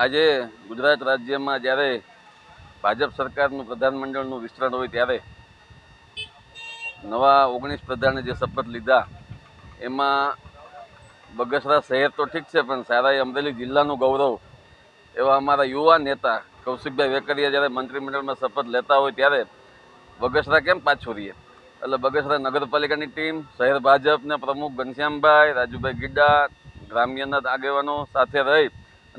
આજે ગુજરાત રાજ્યમાં જ્યારે ભાજપ સરકારનું પ્રધાનમંડળનું વિસ્તરણ હોય ત્યારે નવા ઓગણીસ પ્રધાને જે શપથ લીધા, એમાં બગસરા શહેર તો ઠીક છે, પણ સારા એ અમરેલી જિલ્લાનું ગૌરવ એવા અમારા યુવા નેતા કૌશિકભાઈ વેકરિયા જ્યારે મંત્રીમંડળમાં શપથ લેતા હોય ત્યારે બગસરા કેમ પાછું રહીએ? એટલે બગસરા નગરપાલિકાની ટીમ, શહેર ભાજપના પ્રમુખ ઘનશ્યામભાઈ, રાજુભાઈ ગીડા ગ્રામ્યના આગેવાનો સાથે રહી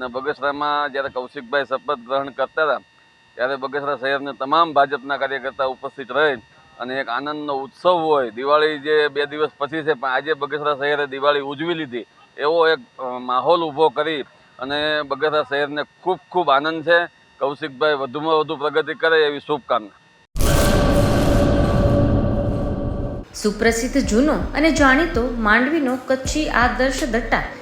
અને બગસરામાં જ્યારે કૌશિકભાઈ શપથ ગ્રહણ કરતા હતા, ત્યારે બગસરા શહેરના તમામ ભાજપના કાર્યકર્તા ઉપસ્થિત રહે અને એક આનંદનો ઉત્સવ હોય. દિવાળી જે બે દિવસ પછી છે, પણ આજે બગસરા શહેરે દિવાળી ઉજવી લીધી. એવો એક માહોલ ઊભો કરી અને બગસરા શહેરને ખૂબ ખૂબ આનંદ છે. કૌશિકભાઈ વધુમાં વધુ પ્રગતિ કરે એવી શુભકામના. સુપ્રસિદ્ધ જૂનો અને જાણીતો માંડવીનો કચ્છી આદર્શ દટ્ટા